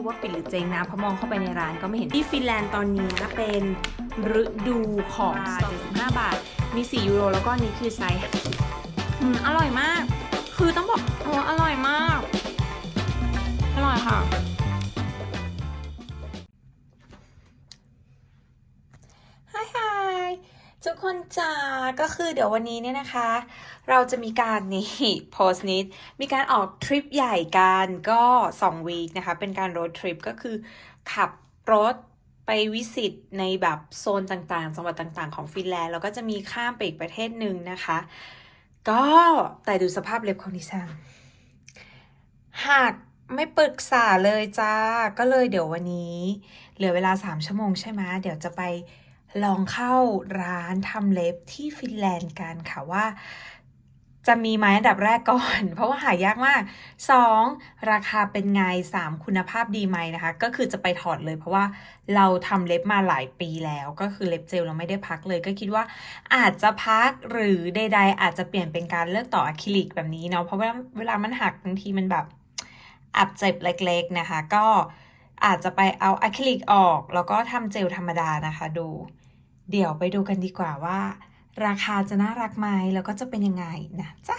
รู้ว่าปิดหรือเจ๊งนะเพราะมองเข้าไปในร้านก็ไม่เห็นที่ฟินแลนด์ตอนนี้นะเป็นฤดูของ75บาท มี 4 ยูโร แล้วก็นี่คือไซส์อืมอร่อยมาก คือต้องบอกโอ้อร่อยมาก อร่อยค่ะ ทุกคนจ้าก็คือเดี๋ยววันนี้เนี่ยนะคะ เราจะมีการนี่โพสต์นี้มีการออกทริปใหญ่กันก็2วีคนะคะ เป็นการโรดทริปก็คือขับรถไปวิสิตในแบบโซนต่างๆ จังหวัดต่างๆ ของฟินแลนด์แล้วก็จะมีข้ามไปอีกประเทศหนึ่งนะคะ ก็แต่ดูสภาพเล็บของดิฉันหักไม่ปรึกษาเลยจ้า ก็เลยเดี๋ยววันนี้ เหลือเวลา 3 ชั่วโมงใช่ไหมเดี๋ยวจะไป ลองเข้าร้านทำเล็บที่ฟินแลนด์กันค่ะว่าจะมีไหมอันดับแรกก่อน เพราะว่าหายากมาก 2. ราคาเป็นไง 3. คุณภาพดีไหมนะคะ ก็คือจะไปถอดเลยเพราะว่าเราทำเล็บมาหลายปีแล้ว ก็คือเล็บเจลเราไม่ได้พักเลย ก็คิดว่าอาจจะพักหรือใด ๆ อาจจะเปลี่ยนเป็นการเลือกต่ออะคริลิกแบบนี้เนาะเพราะว่าเวลามันหักบางทีมันแบบอับเจ็บเล็ก ๆนะคะ ก็อาจจะไปเอาอะคริลิกออก แล้วก็ทำเจลธรรมดานะคะดู เดี๋ยวไปดูกันดีกว่าว่า ราคาจะน่ารักไหมแล้วก็จะเป็นยังไงนะจ๊ะ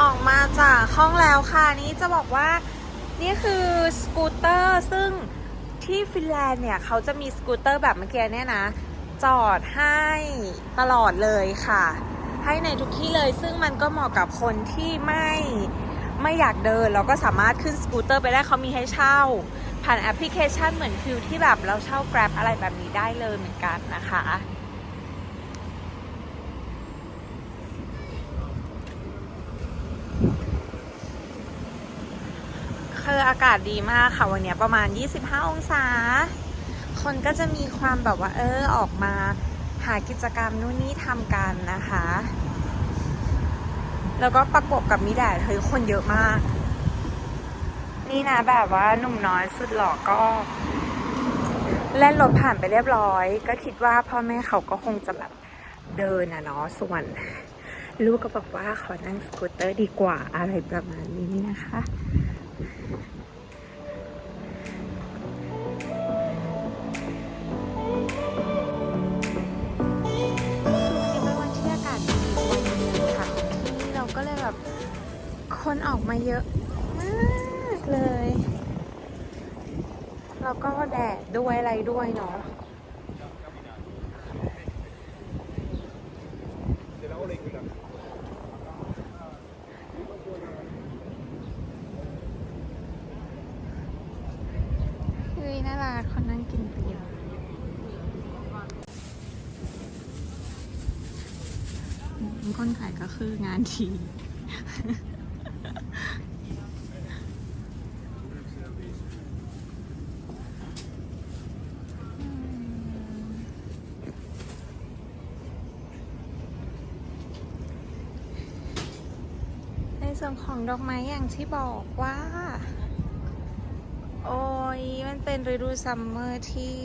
ออกมาจากห้องแล้วค่ะนี่จะบอกว่านี่คือสกูตเตอร์ซึ่งที่ฟินแลนด์เนี่ยเขาจะมีสกูตเตอร์แบบเมื่อกี้เนี่ยนะ จอดให้ตลอดเลยค่ะ ให้ในทุกที่เลยซึ่งมันก็เหมาะกับคนที่ไม่ไม่อยากเดิน แล้วก็สามารถขึ้นสกูตเตอร์ไปได้เขามีให้เช่า ผ่านแอปพลิเคชันเหมือนฟิลที่แบบเราเช่า Grab อะไรแบบนี้ได้เลยเหมือนกันนะคะคืออากาศดีมากค่ะ วันนี้ประมาณ 25 องศา คนก็จะมีความแบบว่า เออ ออกมาหากิจกรรมนู่นนี่ทำกันนะคะ แล้วก็ประกบกับมีแดดเฮ้ยคนเยอะมาก นี่นะแบบว่าหนุ่มน้อยสุดหล่อก็แล่นรถผ่านไปเรียบร้อย ก็คิดว่าพ่อแม่เขาก็คงจะแบบเดินนะเนาะส่วน ลูกก็บอกว่าขอนั่งสกูตเตอร์ดีกว่าอะไรประมาณนี้นะคะคือวันวันที่อากาศดีอีกวันนึงค่ะของที่เราก็เลยแบบคนออกมาเยอะ เลย แล้วก็แดดด้วยอะไรด้วยเนาะเฮ้ยน่ารักคนนั่งกินเบียร์อืมคนขายก็คืองานที ในส่วน ของดอกไม้อย่างที่บอกว่า โอ้ยมันเป็นฤดูซัมเมอร์ที่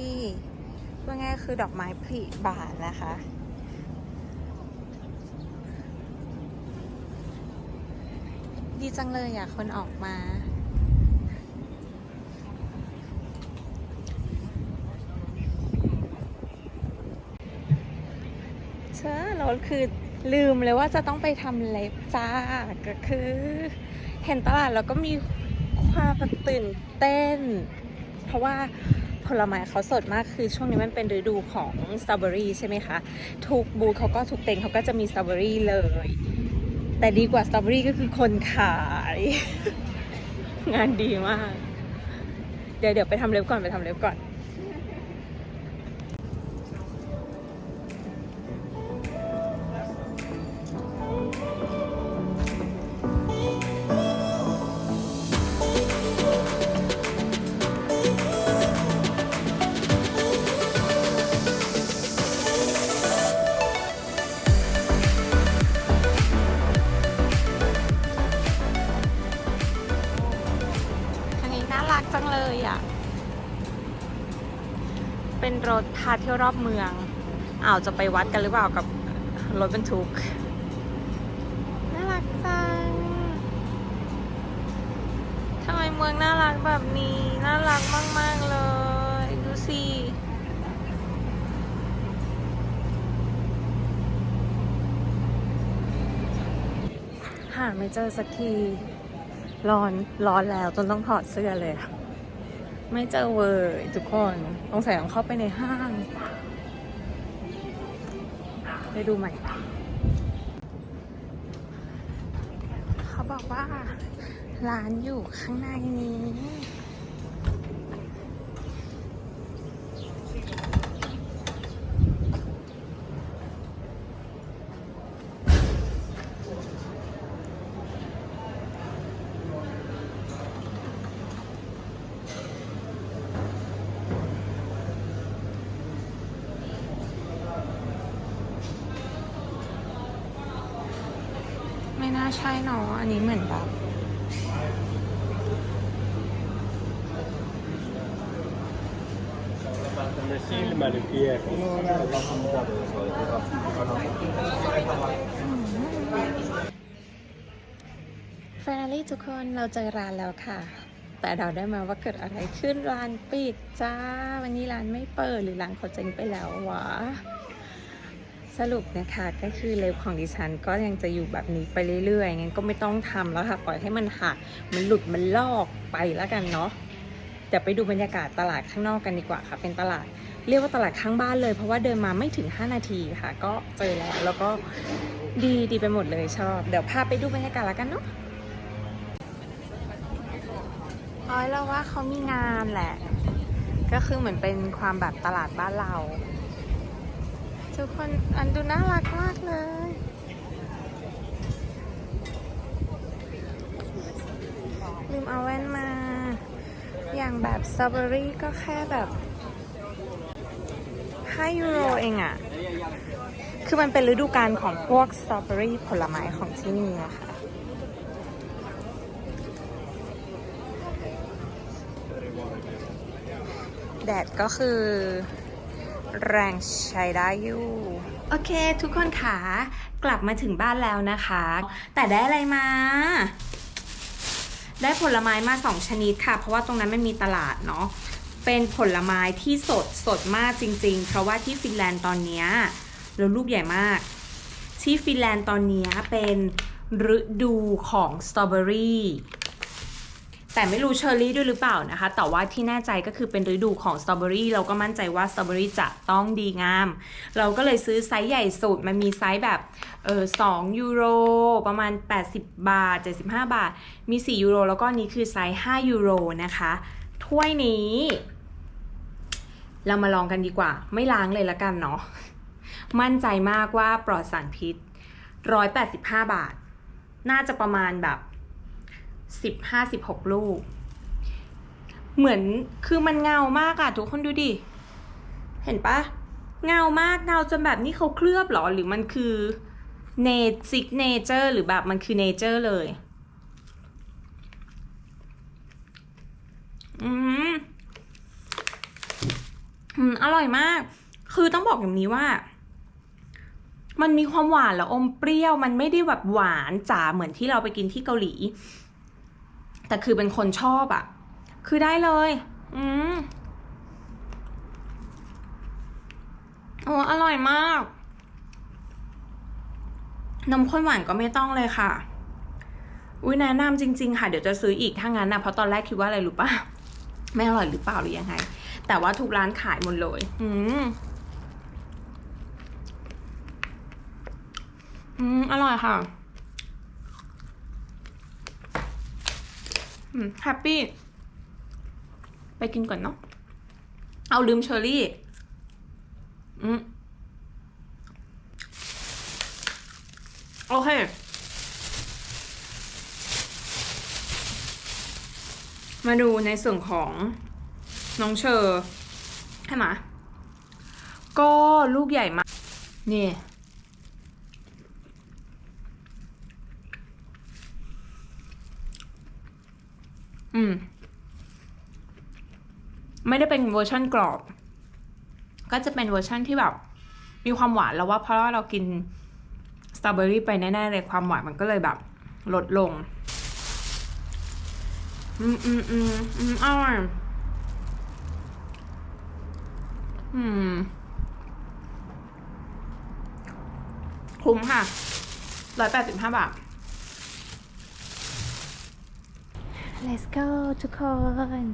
ว่าง่ายคือดอกไม้ผลิบานนะคะ ดีจังเลยอยากคนออกมาเชื่อราคือ ลืมเลยว่าจะต้องไปทำเล็บจ้าก็คือ เห็นตลาดแล้วก็มีความตื่นเต้น เพราะว่าผลไม้เขาสดมากคือช่วงนี้มันเป็นฤดูของสตรอเบอรี่ใช่ไหมคะ ทุกบูธเขาก็ทุกเต็นเขาก็จะมีสตรอเบอรี่เลย แต่ดีกว่าสตรอเบอรี่ก็คือคนขาย งานดีมาก เดี๋ยวเดี๋ยวไปทำเล็บก่อนไปทำเล็บก่อน พาเที่ยวรอบเมืองอ้าวจะไปวัดกันหรือเปล่ากับรถบรรทุก น่ารักจังทำไมเมืองน่ารักแบบนี้ น่ารักมาก ๆ เลย ดูสิหาไม่เจอสักที ร้อน ร้อนแล้วจนต้องถอดเสื้อเลยอะ ไม่เจอเวอร์ทุกคนต้องใส่ต้องเข้าไปในห้างไปดูใหม่ เขาบอกว่าร้านอยู่ข้างในนี้าใช่เนาะอันนี้เหมือนแบบฟนาลี่ทุกคนเราเจอร้านแล้วค่ะ แต่เราได้มาว่าเกิดอะไรขึ้นร้านปิดจ้า วันนี้ร้านไม่เปิดหรือร้านเขาเจ๊งไปแล้ววะ สรุปนะคะก็คือเล็บของดิฉันก็ยังจะอยู่แบบนี้ไปเรื่อยๆงั้นก็ไม่ต้องทำแล้วค่ะปล่อยให้มันหักมันหลุดมันลอกไปแล้วกันเนาะเดี๋ยวไปดูบรรยากาศตลาดข้างนอกกันดีกว่าค่ะ เป็นตลาดเรียกว่าตลาดข้างบ้านเลย เพราะว่าเดินมาไม่ถึง 5 นาทีค่ะ ก็เจอแล้วแล้วก็ดีดีไปหมดเลยชอบ เดี๋ยวพาไปดูบรรยากาศแล้วกันเนาะอ๋อเราว่าเขามีงานแหละ ก็คือเหมือนเป็นความแบบตลาดบ้านเรา ทุกคนอันดูน่ารักมากเลย ลืมเอาแว่นมา อย่างแบบสตรอเบอรี่ก็แค่แบบ5ยูโรเองอะคือมันเป็นฤดูกาลของพวกสตรอเบอรี่ผลไม้ของที่นี่อะค่ะแดดก็คือ แรงใช้ได้อยู่ โอเค ทุกคนค่ะกลับมาถึงบ้านแล้วนะคะ แต่ได้อะไรมา ได้ผลไม้มาสองชนิดค่ะ เพราะว่าตรงนั้นไม่มีตลาดเนาะเป็นผลไม้ที่สดสดมากจริง ๆ เพราะว่าที่ฟินแลนด์ตอนนี้แล้วลูกใหญ่มาก ที่ฟินแลนด์ตอนนี้เป็นฤดูของสตรอเบอรี่ แต่ไม่รู้เชอร์รี่ด้วยหรือเปล่านะคะ แต่ว่าที่แน่ใจก็คือเป็นฤดูของสตรอเบอรี่เราก็มั่นใจว่าสตรอเบอรี่จะต้องดีงาม เราก็เลยซื้อไซส์ใหญ่สุด มันมีไซส์แบบเออ2ยูโรประมาณ 80 บาท 75 บาท มี 4 ยูโร แล้วก็นนี้คือไซส์ 5 ยูโรนะคะ ถ้วยนี้ เรามาลองกันดีกว่า ไม่ล้างเลยละกันเนาะมั่นใจมากว่าปลอดสารพิษ 185 บาท น่าจะประมาณแบบ สิบห้าสิบหกลูก เหมือนคือมันเงามากอะทุกคนดูดิ เห็นปะเงามากเงาจนแบบนี้เขาเคลือบหรอ หรือมันคือเนซิกเนเจอร์หรือแบบมันคือเนเจอร์เลย อืมอืม อร่อยมาก คือต้องบอกอย่างนี้ว่า มันมีความหวานแล้วอมเปรี้ยว มันไม่ได้แบบหวานจ๋าเหมือนที่เราไปกินที่เกาหลี แต่คือเป็นคนชอบอะ่ะคือได้เลย อืมโอ้อร่อยมาก นมข้นหวานก็ไม่ต้องเลยค่ะ อุ้ยแนะนำจริง ๆ ค่ะ เดี๋ยวจะซื้ออีกถ้างั้นนะเพราะตอนแรกคิดว่าอะไรรู้ป่ะ ไม่อร่อยหรือเปล่าหรือยังไง แต่ว่าทุกร้านขายหมดเลย อืมอืม อร่อยค่ะ อืม แฮปปี้ ไปกินก่อนเนาะ เอาลืมเชอร์รี่ อืมโอเคมาดูในส่วนของน้องเชอร์ใช่ไหมก็ลูกใหญ่มากนี่ อืม ไม่ได้เป็นเวอร์ชันกรอบ ก็จะเป็นเวอร์ชันที่แบบ มีความหวานแล้วว่าเพราะว่าเรากินสตรอเบอรี่ไปแน่ๆเลยความหวานมันก็เลยแบบ ลดลง อืมอืมอืมอืมอร่อยอืมคุ้มค่ะร้อยแปดสิบห้าบาท Let's go ทุกคน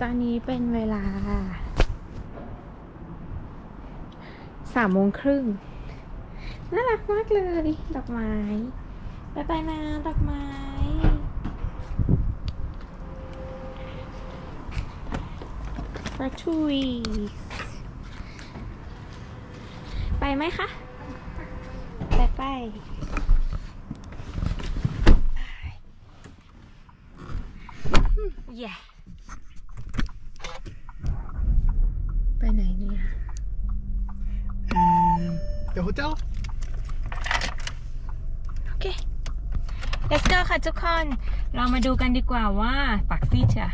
ตอนนี้เป็นเวลาสามโมงครึ่ง น่ารักมากเลย ดอกไม้ไปไปนะดอกไม้ for two weeks ไปไหมคะ ไปไป เย่ไปไหนเนี่ย And the hotel? โอเค let's go ค่ะทุกคน เรามาดูกันดีกว่าว่าปักซี่จะ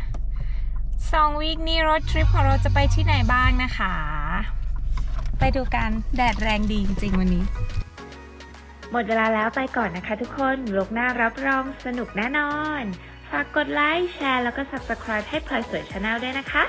สองวีคนี้รถทริปของเราจะไปที่ไหนบ้างนะคะ ไปดูกันแดดแรงดีจริงๆวันนี้ หมดเวลาแล้วไปก่อนนะคะทุกคนโลกหน้ารับรองสนุกแน่นอน ฝากกดไลค์ แชร์ แล้วก็ subscribe ให้พลอยสวยชาแนลด้วยนะคะ